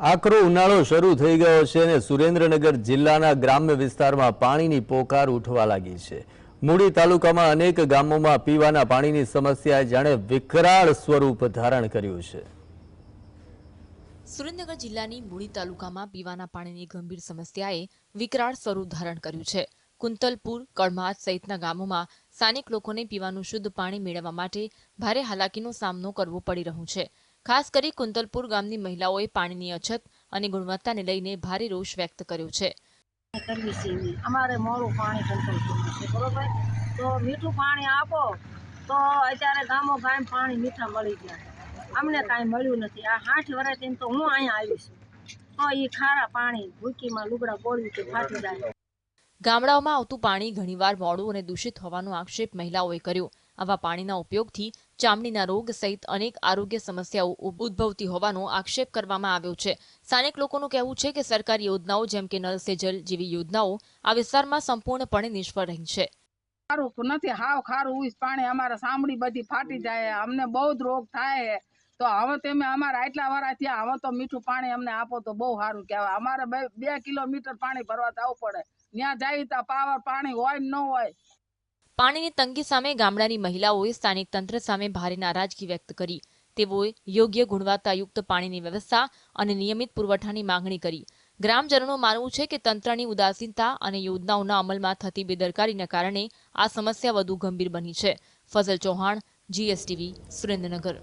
આકરો ઉનાળો શરૂ થઈ ગયો છે અને સુરેન્દ્રનગર જિલ્લાના ગ્રામ્ય વિસ્તારમાં પાણીની પોકાર ઉઠવા લાગી છે. મૂડી તાલુકામાં અનેક ગામોમાં પીવાના પાણીની સમસ્યાએ જાણે વિકરાળ સ્વરૂપ ધારણ કર્યું છે. સુરેન્દ્રનગર જિલ્લાની મૂડી તાલુકામાં પીવાના પાણીની ગંભીર સમસ્યાએ વિકરાળ સ્વરૂપ ધારણ કર્યું છે. કુંતલપુર કળમાદ સહિતના ગામોમાં સ્થાનિક લોકોને પીવાનું શુદ્ધ પાણી મેળવવા માટે ભારે હાલાકીનો સામનો કરવો પડી રહ્યો છે. ખાસ કરી કુંતલપુર ગામની મહિલાઓએ પાણીની અછત અને ગુણવત્તાને લઈને ભારે રોષ વ્યક્ત કર્યો છે. અમારે મોરું પાણી કંટ્રોલ છે બરોબર? તો મીઠું પાણી આપો તો અત્યારે ગામો ગામ પાણી મીઠા મળી ગયા અમને કાંઈ મળ્યું નથી. આ આઠ વર્ષથી તો હું અહીંયા આવી છું. તો એ ખારા પાણી ભૂકીમાં લુગડા બોળવી કે ફાટી જાય. ગામડાઓમાં આવતું પાણી ઘણીવાર મોડું અને દૂષિત હોવાનો આક્ષેપ મહિલાઓએ કર્યો. આવા પાણીના ઉપયોગથી ચામડીના રોગ સહિત અનેક આરોગ્ય સમસ્યાઓ ઉદ્ભવતી હોવાનો આક્ષેપ કરવામાં આવ્યો છે. સ્થાનિક લોકોનું કહેવું છે કે સરકારી યોજનાઓ જેમ કે નળ સે જલ જેવી યોજનાઓ આ વિસ્તારમાં સંપૂર્ણપણે નિષ્ફળ રહી છે. ખારું નથી, હાવ ખારું ઉઈસ પાણી અમારા સાંભળી બધી ફાટી જાય, અમને બહુ જ રોગ થાય. તો હવે તમે અમારા આટલા વાર થયા, હવે તો મીઠું પાણી અમને આપો તો બહુ સારું કહેવાય. અમારે બે કિલોમીટર પાણી ભરવા જવું પડે. ત્યાં જાય તો પાવર પાણી હોય ન હોય પાણીની તંગી સામે ગામડાની મહિલાઓએ સ્થાનિક તંત્ર સામે ભારે નારાજગી વ્યક્ત કરી. તેઓએ યોગ્ય ગુણવત્તાયુક્ત પાણીની વ્યવસ્થા અને નિયમિત પુરવઠાની માંગણી કરી. ગ્રામજનોનું માનવું છે કે તંત્રની ઉદાસીનતા અને યોજનાઓના અમલમાં થતી બેદરકારીના કારણે આ સમસ્યા વધુ ગંભીર બની છે. ફઝલ ચૌહાણ, જીએસટીવી, સુરેન્દ્રનગર.